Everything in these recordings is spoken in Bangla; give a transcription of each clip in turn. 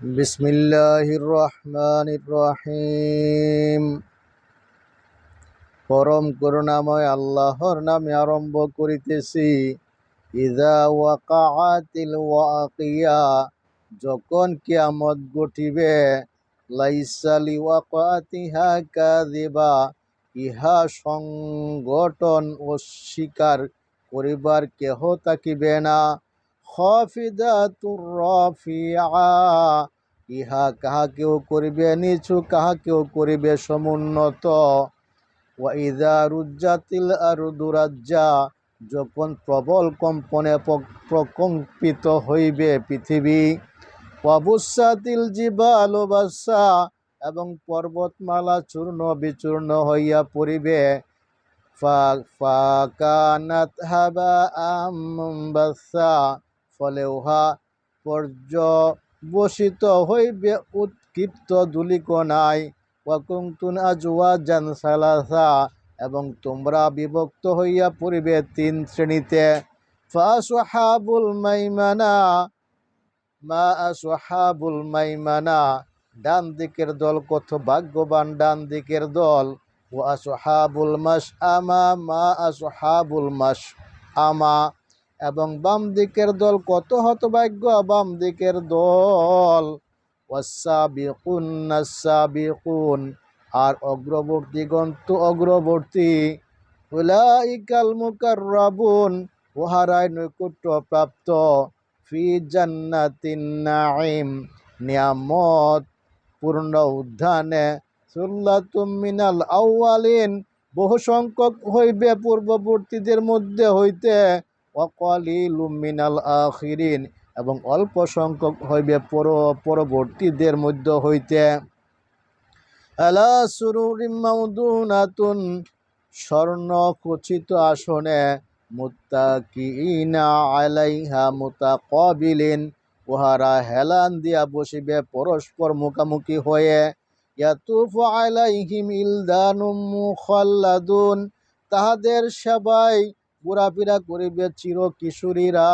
بسم الله الرحمن الرحيم পরম করুণাময় আল্লাহর নামে আরম্ভ করিতেছি ইদা ওয়াকাআতিল ওয়াকিয়া যখন কিয়ামত ঘটিবে লাইসালি ওয়াকাতিহা কাযিবা ইহা সংগঠন অস্বীকার করিবার কেহ থাকিবে না খফিদাতুর রফিআ। ইহা করিবে নিচু কাহাকেও করিবে সমুন্নত। ওয়াইদা রুজ্জাতিল আরদু রাজ্জা। যখন প্রবল কম্পনে প্রকম্পিত হইবে পৃথিবী। ওয়াবুসাতিল জিবাল বাসা এবং পর্বতমালা চূর্ণ বিচূর্ণ হইয়া পড়িবে। ফাকানাত হাবা আমবাসা ফলে উহা পর্যবসিত হইবে। উৎক্ষিপ্ত ধুলিকণায় ওয়াকুমতুন আজওয়া জান সালাসা এবং তোমরা বিভক্ত হইয়া পড়িবে তিন শ্রেণীতে। ফাসহাবুল মাইমানা, মা আসহাবুল মাইমানা, ডান দিকের দল কত ভাগ্যবান ডান দিকের দল। ও আসহাবুল মাস আমা, মা আসহাবুল মাস আমা এবং বাম দিকের দল কত হতভাগ্য? বাম দিকের দল। ওয়াসাবিকুন নাসাবিকুন আর অগ্রবর্তীগণ তো অগ্রবর্তী। উলাইকাল মুকাররাবুন। উহারাই নৈকট্য প্রাপ্ত ফি জান্নাতিন নিয়ামত, পূর্ণ উদ্যানে। সুল্লাতুম মিনাল আউয়ালিন। বহু সংখ্যক হইবে পূর্ববর্তীদের মধ্যে হইতে। মিনাল আখিরিন, এবং অল্প সংখ্যক হইবে পর, পরবর্তীদের মধ্যে হইতে। স্বর্ণ খচিত আসনে মুত্তাকিনা উহারা হেলান দিয়া বসিবে পরস্পর মুখামুখি হয়ে। ইয়াতুফু আলাইহিম ইলদানুম মুখাল্লাদুন, তাহাদের সেবায় ঘোরাফেরা করিবে চির কিশোরীরা।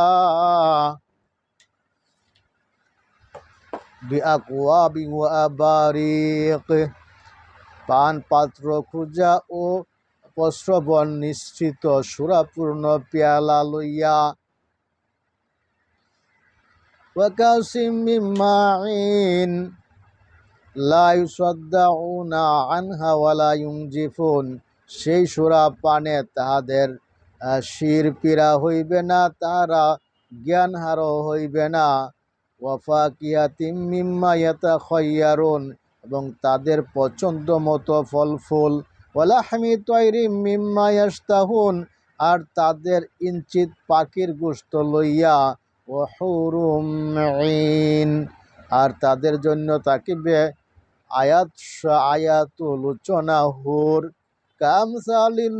পান পাত্র খুঁজা ও প্রশ্রবণ নিশ্চিত সুরাপূর্ণ পেয়ালা লইয়া। মাইন সেই সুরা পানে তাহাদের শির পীড়া হইবে না তারা জ্ঞান হার হইবে না। ওয়াফা কিয়াতিম মিম্মা ইয়াতাখাইয়ারুন, এবং তাদের পছন্দ মতো ফল ফুল ওয়ালাহমি তৈরি মিম্মা ইয়াস্তাহুন আর তাদের ইঞ্চিত পাখির গোস্ত লইয়া। ও হুরুম আর তাদের জন্য তাকিবে আয়াত আয়াতুল উচনা হুর। কামসালিল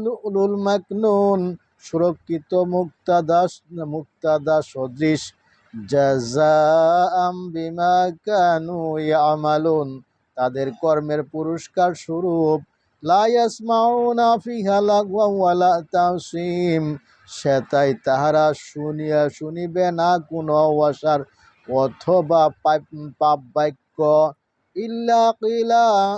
মাকনুন সুরক্ষিত মুক্তাদা মুক্তাদা সদৃশ। জাযাআম বিমা ইয়ামালুন। তাদের কর্মের পুরস্কার স্বরূপ লা ইয়াসমাউনা ফিহা লাগওয়া ওয়ালা তাসিম। সেতাই তাহারা শুনিয়া শুনিবে না কোনো অসার অথবা পাপ- পাপ বাক্য। ইল্লা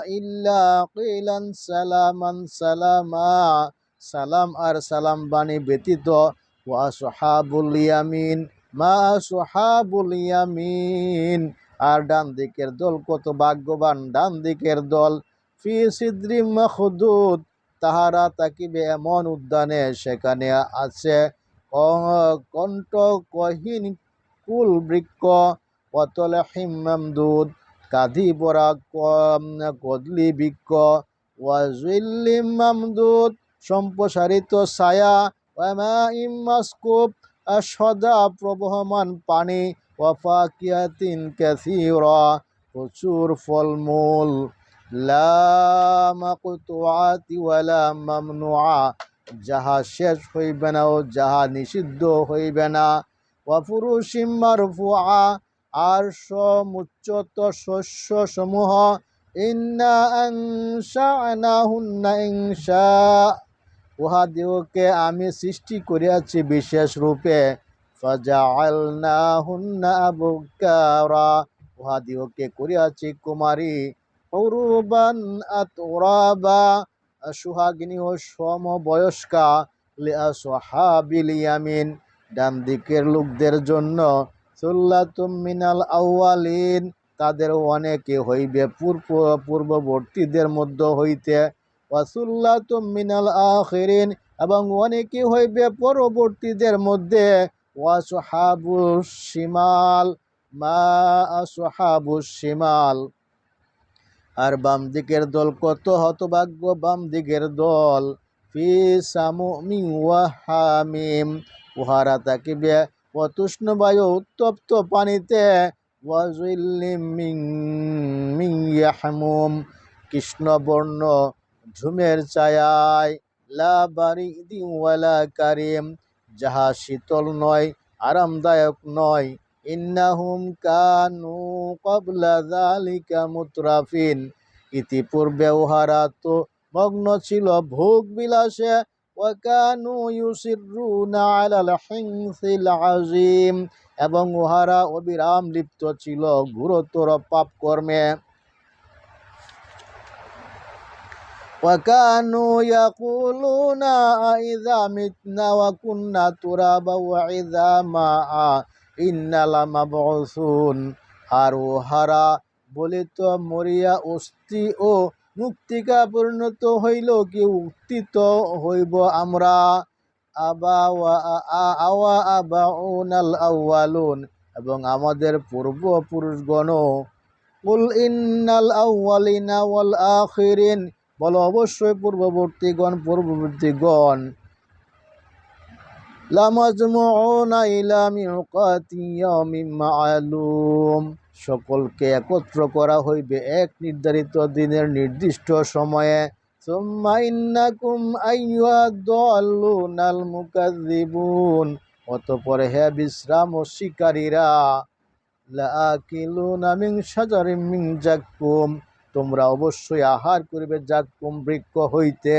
ইল্লা কিলান সালামান সালামা। সালাম আর সালাম বাণী ব্যতীত, ওয়া সুহাবুল ইয়ামিন মা সুহাবুল ইয়ামিন আর ডান দিকের দল কত ভাগ্যবান ডান দিকের দল ফি সিদ্রি মখদুদ তাহারা তাকিবে এমন উদ্যানে সেখানে আছে কণ্ঠ কহিন কুল বৃক্ষ অতল হিমামদুদ কাধি বরা কদলি বৃক্ষ ওয়াজুল্লিম মামদুদ সম্প্রসারিত ছায়া সদা প্রবহমান পানি ওয়াফাকিয়াতিন ক্যাসিরা প্রচুর ফলমূল। যাহা শেষ হইবে না ও যাহা নিষিদ্ধ হইবে না। ওয়াফুরুশিম মারফুআ, আর সমুচ্চত শস্য সমূহ ইন্না ইনশা। উহাদিওকে আমি সৃষ্টি করিয়াছি বিশেষ রূপে। উহাদিওকে করিয়াছি কুমারী। অরুবান সুহাগিনী ও সমবয়স্কা। লিআসহাবিল ইয়ামিন। ডান দিকের লোকদের জন্য মিনাল আউয়ালিন। তাদের অনেকে হইবে পূর্ব পূর্ববর্তীদের মধ্য হইতে। ওয়াসুল্লাতুম মিনাল আখিরিন, এবং অনেকে হইবে পরবর্তীদের মধ্যে ওয়াসহাবু শিমাল, মা আসহাবু আর বাম দিকের দল কত হতভাগ্য, বাম দিকের দল, ফি সামুমিন ওয়া হামিম। উহারা থাকিবে অতুষ্ণ বায়ু উত্তপ্ত পানিতে ওয়াজুল্লিম মিং মিং কৃষ্ণবর্ণ ঝুমের ছায়ায়, লা বারিদি কারিম, যাহা শীতল নয়, আরামদায়ক নয়। ইন্নাহুম কানু কবলা যালিকা মুতরাফিন। ইতিপূর্বে উহারা তো মগ্ন ছিল ভোগ বিলাসে। এবং উহারা অবিরাম লিপ্ত ছিল গুরুতর পাপ কর্মে وكانوا يقولون إذا متنا وكنا ترابا وعظاما إنا لمبعوثون আর উহারা বলিত মরিয়া অস্থি ও মুক্তিকা পরিণত হইল কি উত্থিত হইব আমরা আবা ওয়া আ- আওয়া আবাউনাল আউয়ালুন এবং আমাদের পূর্বপুরুষগণও কুল ইন্নাল আউয়ালিনা ওয়াল আখিরিন বলো অবশ্যই পূর্ববর্তীগণ পূর্ববর্তীগণ সকলকে একত্র করা হইবে এক নির্ধারিত দিনের নির্দিষ্ট সময়ে। অতঃপর হে বিশ্রাম ও শিকারীরা লাআকিলুনা মিন শাজারিম মিন জাক্কুম। তোমরা অবশ্যই আহার করিবে যা বৃক্ষ হইতে।